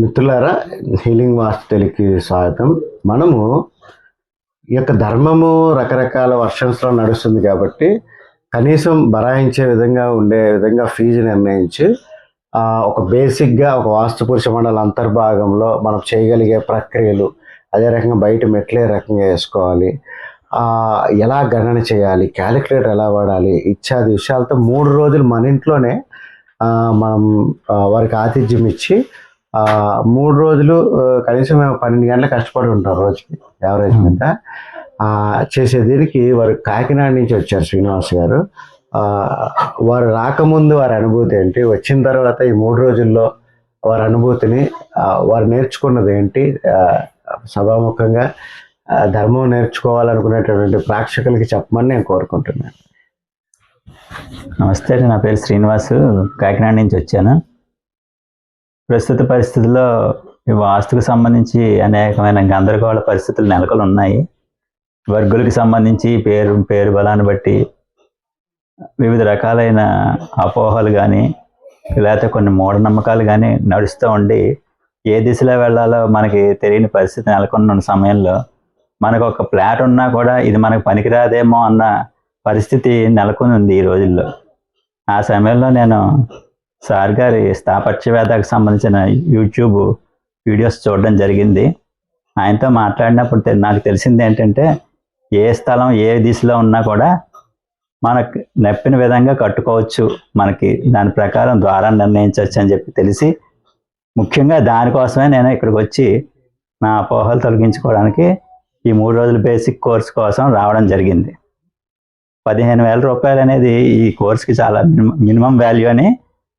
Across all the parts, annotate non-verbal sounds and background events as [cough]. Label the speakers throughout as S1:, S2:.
S1: మిత్రులారా హీలింగ్ వాస్తులకి స్వాగతం. మనము ఈ యొక్క ధర్మము రకరకాల వర్షన్స్లో నడుస్తుంది కాబట్టి కనీసం బరాయించే విధంగా ఉండే విధంగా ఫీజు నిర్ణయించి ఒక బేసిక్గా ఒక వాస్తు పురుష మండల అంతర్భాగంలో మనం చేయగలిగే ప్రక్రియలు అదే రకంగా బయట మెట్లే రకంగా వేసుకోవాలి. ఎలా గణన చేయాలి క్యాలిక్యులేటర్ ఎలా వాడాలి ఇత్యాది విషయాలతో మూడు రోజులు మన ఇంట్లోనే మనం వారికి ఆతిథ్యం ఇచ్చి మూడు రోజులు కనీసం మేము పన్నెండు గంటలు కష్టపడి ఉంటాం రోజుకి యావరేజ్ మీద. చేసే దీనికి వారు కాకినాడ నుంచి వచ్చారు శ్రీనివాస్ గారు. వారు రాకముందు వారి అనుభూతి ఏంటి? వచ్చిన తర్వాత ఈ మూడు రోజుల్లో వారి అనుభూతిని వారు నేర్చుకున్నది ఏంటి? సభాముఖంగా ధర్మం నేర్చుకోవాలనుకునేటటువంటి ప్రేక్షకులకి చెప్పమని నేను కోరుకుంటున్నాను.
S2: నమస్తే నా పేరు శ్రీనివాస్. కాకినాడ నుంచి వచ్చాను. ప్రస్తుత పరిస్థితుల్లో ఈ వాస్తుకు సంబంధించి అనేకమైన గందరగోళ పరిస్థితులు నెలకొని ఉన్నాయి. వర్గులకు సంబంధించి పేరు పేరు బలాన్ని బట్టి వివిధ రకాలైన అపోహలు కానీ లేకపోతే కొన్ని మూఢనమ్మకాలు కానీ నడుస్తూ ఉండి ఏ దిశలో వెళ్ళాలో మనకి తెలియని పరిస్థితి నెలకొన్న సమయంలో మనకు ఒక ప్లాట్ ఉన్నా కూడా ఇది మనకు పనికిరాదేమో అన్న పరిస్థితి నెలకొని ఉంది ఈ రోజుల్లో. ఆ సమయంలో నేను సార్ గారి స్థాపత్యవేదకు సంబంధించిన యూట్యూబ్ వీడియోస్ చూడడం జరిగింది. ఆయనతో మాట్లాడినప్పుడు నాకు తెలిసింది ఏంటంటే ఏ స్థలం ఏ దిశలో ఉన్నా కూడా మనకు నప్పిన విధంగా కట్టుకోవచ్చు. మనకి దాని ప్రకారం ద్వారం నిర్ణయించవచ్చు అని చెప్పి తెలిసి ముఖ్యంగా దానికోసమే నేను ఇక్కడికి వచ్చి నా అపోహలు తొలగించుకోవడానికి ఈ మూడు రోజుల బేసిక్ కోర్స్ కోసం రావడం జరిగింది. పదిహేను వేల రూపాయలు అనేది ఈ కోర్స్కి చాలా మినిమం మినిమం వాల్యూ అని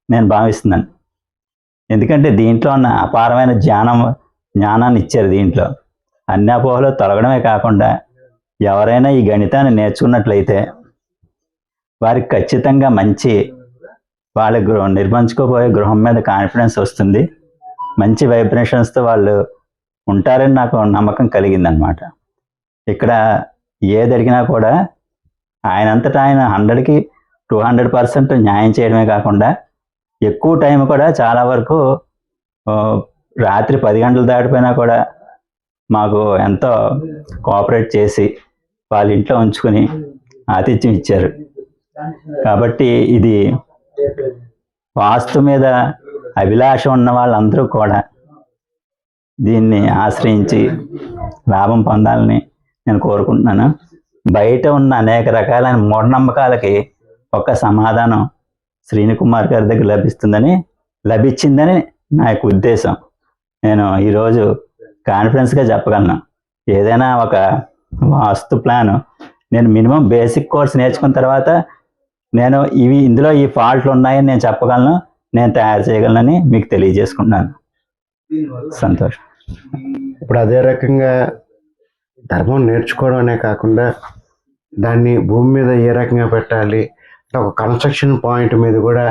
S2: నేను భావిస్తున్నాను. ఎందుకంటే దీంట్లో ఉన్న అపారమైన జ్ఞానం జ్ఞానాన్ని ఇచ్చారు దీంట్లో. అన్ని అపోహలు తొలగడమే కాకుండా ఎవరైనా ఈ గణితాన్ని నేర్చుకున్నట్లయితే వారికి ఖచ్చితంగా మంచి వాళ్ళ గృహం నిర్మించుకోబోయే గృహం మీద కాన్ఫిడెన్స్ వస్తుంది. మంచి వైబ్రేషన్స్తో వాళ్ళు ఉంటారని నాకు నమ్మకం కలిగిందనమాట. ఇక్కడ ఏది అడిగినా కూడా ఆయన అంతటా ఆయన హండ్రెడ్కి టూ హండ్రెడ్ పర్సెంట్ న్యాయం చేయడమే కాకుండా ఎక్కువ టైం కూడా చాలా వరకు రాత్రి పది గంటలు దాటిపోయినా కూడా మాకు ఎంతో కోఆపరేట్ చేసి వాళ్ళ ఇంట్లో ఉంచుకుని ఆతిథ్యం ఇచ్చారు. కాబట్టి ఇది వాస్తు మీద అభిలాష ఉన్న వాళ్ళందరూ కూడా దీన్ని ఆశ్రయించి లాభం పొందాలని నేను కోరుకుంటున్నాను. బయట ఉన్న అనేక రకాలైన మూఢనమ్మకాలకి ఒక సమాధానం శ్రీని కుమార్ గారి దగ్గర లభిస్తుందని లభించిందని నా యొక్క ఉద్దేశం. నేను ఈరోజు కాన్ఫిడెన్స్గా చెప్పగలను. ఏదైనా ఒక వాస్తు ప్లాన్. నేను మినిమం బేసిక్ కోర్స్ నేర్చుకున్న తర్వాత నేను ఇవి ఇందులో ఈ ఫాల్ట్లు ఉన్నాయని నేను చెప్పగలను నేను తయారు చేయగలనని మీకు తెలియజేసుకుంటున్నాను. సంతోషం.
S1: ఇప్పుడు అదే రకంగా ధర్మం నేర్చుకోవడం అనే కాకుండా దాన్ని భూమి మీద ఏ రకంగా పెట్టాలి? ఒక కన్స్ట్రక్షన్ పాయింట్ మీద కూడా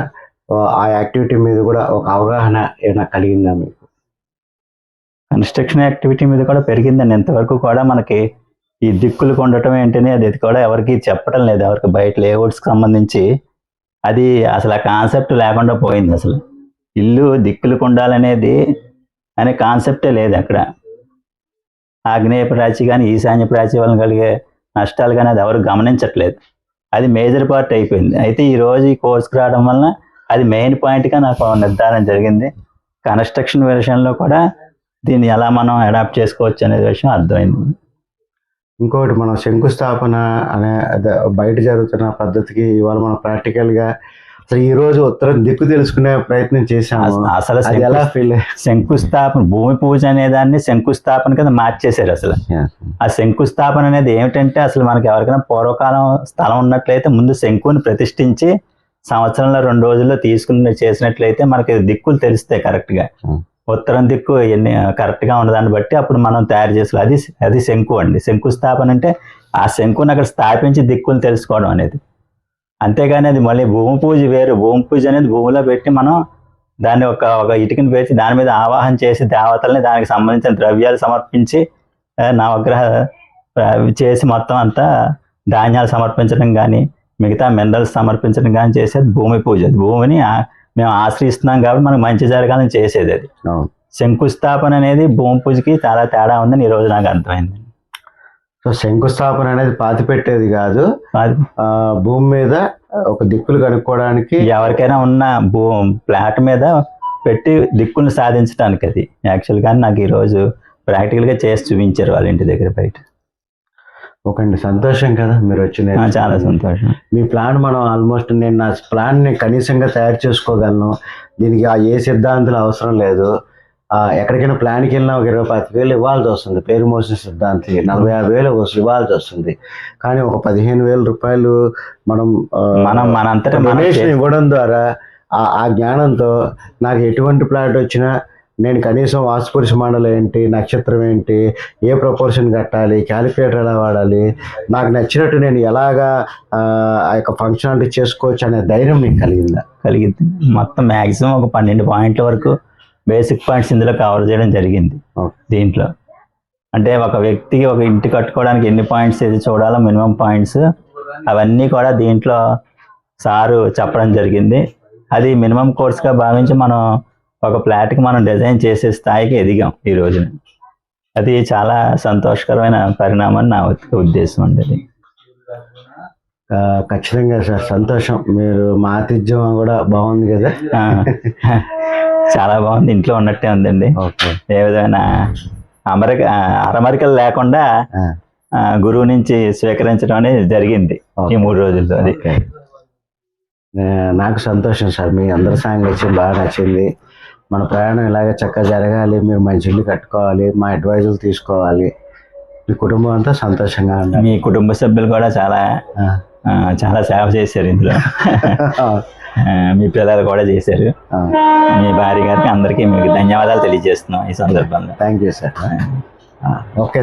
S1: ఆ, యాక్టివిటీ మీద కూడా ఒక అవగాహన ఏమైనా కలిగిందా మీకు?
S2: కన్స్ట్రక్షన్ యాక్టివిటీ మీద కూడా పెరిగిందండి. ఇంతవరకు కూడా మనకి ఈ దిక్కులు ఉండటం ఏంటని అది కూడా ఎవరికి చెప్పడం లేదు. ఎవరికి బయట లేఅవుట్స్కి సంబంధించి అది అసలు ఆ కాన్సెప్ట్ లేకుండా పోయింది అసలు. ఇల్లు దిక్కులు ఉండాలనేది అనే కాన్సెప్టే లేదు అక్కడ. ఆగ్నేయ ప్రాచి కానీ ఈశాన్య ప్రాచి వలన కలిగే నష్టాలు కానీ అది ఎవరు గమనించట్లేదు. అది మేజర్ పార్ట్ అయిపోయింది. అయితే ఈరోజు ఈ కోర్సుకి రావడం వలన అది మెయిన్ పాయింట్గా నాకు నిర్ధారణ జరిగింది. కన్స్ట్రక్షన్ విషయంలో కూడా దీన్ని ఎలా మనం అడాప్ట్ చేసుకోవచ్చు అనే విషయం అర్థమైంది.
S1: ఇంకోటి మనం శంకుస్థాపన అనే బయట జరుగుతున్న పద్ధతికి ఇవాళ మనం ప్రాక్టికల్గా అసలు ఈ రోజు ఉత్తరం దిక్కు తెలుసుకునే ప్రయత్నం చేశాము.
S2: అస- అసలు
S1: ఎలా ఫీల్
S2: శంకుస్థాపన భూమి పూజ అనే దాన్ని శంకుస్థాపన కింద మార్చేశారు అసలు. ఆ శంకుస్థాపన అనేది ఏమిటంటే అసలు మనకి ఎవరికైనా పూర్వకాలం స్థలం ఉన్నట్లయితే ముందు శంకుని ప్రతిష్ఠించి సంవత్సరంలో రెండు రోజుల్లో తీసుకుని చేసినట్లయితే మనకి దిక్కులు తెలుస్తాయి కరెక్ట్గా
S1: Hmm.
S2: ఉత్తరం దిక్కు ఎన్ని కరెక్ట్గా ఉన్నదాన్ని బట్టి అప్పుడు మనం తయారు చేసి అది అది శంకు అండి. శంకుస్థాపన అంటే ఆ శంకుని అక్కడ స్థాపించి దిక్కులు తెలుసుకోవడం అనేది. అంతేగాని అది మళ్ళీ భూమి పూజ వేరు. భూమి పూజ అనేది భూమిలో పెట్టి మనం దాన్ని ఒక ఒక ఇటుకని పెట్టి దాని మీద ఆవాహన చేసి దేవతల్ని దానికి సంబంధించిన ద్రవ్యాలు సమర్పించి నవగ్రహ చేసి మొత్తం అంతా ధాన్యాలు సమర్పించడం కానీ మిగతా మినరల్స్ సమర్పించడం కానీ చేసేది భూమి పూజ. అది భూమిని మేము ఆశ్రయిస్తున్నాం కాబట్టి మనకు మంచి జరగాలని చేసేది అది. శంకుస్థాపన అనేది భూమి పూజకి చాలా తేడా ఉందని ఈరోజు నాకు అర్థమైంది.
S1: సో శంకుస్థాపన అనేది పాతి పెట్టేది కాదు భూమి మీద ఒక దిక్కులు కనుక్కోవడానికి
S2: ఎవరికైనా ఉన్న భూ ఫ్లాట్ మీద పెట్టి దిక్కులను సాధించడానికి అది. యాక్చువల్గా నాకు ఈరోజు ప్రాక్టికల్గా చేసి చూపించారు వాళ్ళ ఇంటి దగ్గర బయట.
S1: ఒకండి సంతోషం కదా మీరు వచ్చిన
S2: చాలా సంతోషం.
S1: మీ ప్లాన్ మనం ఆల్మోస్ట్ నేను నా ప్లాన్ని కనీసంగా తయారు చేసుకోగలను. దీనికి ఆ ఏ సిద్ధాంతాలు అవసరం లేదు. ఎక్కడికైనా ప్లాన్కి వెళ్ళినా ఒక ఇరవై పాతిక వేలు ఇవ్వాల్సి వస్తుంది. పేరు మోసిన సిద్ధాంతి నలభై యాభై వేలు ఇవ్వాల్సి వస్తుంది. కానీ ఒక పదిహేను వేల రూపాయలు మనం
S2: మనం మనంతటా
S1: డొనేషన్ ఇవ్వడం ద్వారా ఆ ఆ జ్ఞానంతో నాకు ఎటువంటి ప్లాట్ వచ్చినా నేను కనీసం వాస్తుపురుష మండలం ఏంటి నక్షత్రం ఏంటి ఏ ప్రపోర్షన్ కట్టాలి క్యాలిక్యులేటర్ ఎలా వాడాలి నాకు నచ్చినట్టు నేను ఎలాగా ఆ ఆ యొక్క ఫంక్షనాలిటీ చేసుకోవచ్చు అనే ధైర్యం మీకు కలిగిందా?
S2: కలిగింది. మొత్తం మ్యాక్సిమం ఒక పన్నెండు పాయింట్ల వరకు బేసిక్ పాయింట్స్ ఇందులో కవర్ చేయడం జరిగింది. దీంట్లో. అంటే ఒక వ్యక్తికి ఒక ఇంటి కట్టుకోవడానికి ఎన్ని పాయింట్స్ ఏది చూడాలో మినిమం పాయింట్స్ అవన్నీ కూడా దీంట్లో సారు చెప్పడం జరిగింది. అది మినిమం కోర్స్గా భావించి మనం ఒక ఫ్లాట్కి మనం డిజైన్ చేసే స్థాయికి ఎదిగాం ఈ రోజున. అది చాలా సంతోషకరమైన పరిణామం నా ఉద్దేశం అండి అది.
S1: ఖచ్చితంగా సార్ సంతోషం. మీరు మా ఆతిథ్యం కూడా బాగుంది కదా. [laughs]
S2: చాలా బాగుంది. ఇంట్లో ఉన్నట్టే ఉందండి. ఏ విధమైన అమరిక అరమరికలు లేకుండా గురువు నుంచి స్వీకరించడం అనేది జరిగింది ఈ మూడు రోజుల్లో అది
S1: నాకు సంతోషం సార్. మీ అందరి సాంగత్యం బాగా నచ్చింది. మన ప్రయాణం ఇలాగే చక్కగా జరగాలి. మీరు మంచి ఇల్లు కట్టుకోవాలి. మా అడ్వైజులు తీసుకోవాలి. మీ కుటుంబం అంతా సంతోషంగా ఉండాలి.
S2: మీ కుటుంబ సభ్యులు కూడా చాలా చాలా సేవ చేశారు ఇందులో. [laughs] మీ పిల్లలు కూడా చేశారు. మీ భార్య గారికి అందరికీ మీకు ధన్యవాదాలు తెలియజేస్తున్నాం ఈ సందర్భంగా
S1: థ్యాంక్ యూ సార్ ఓకే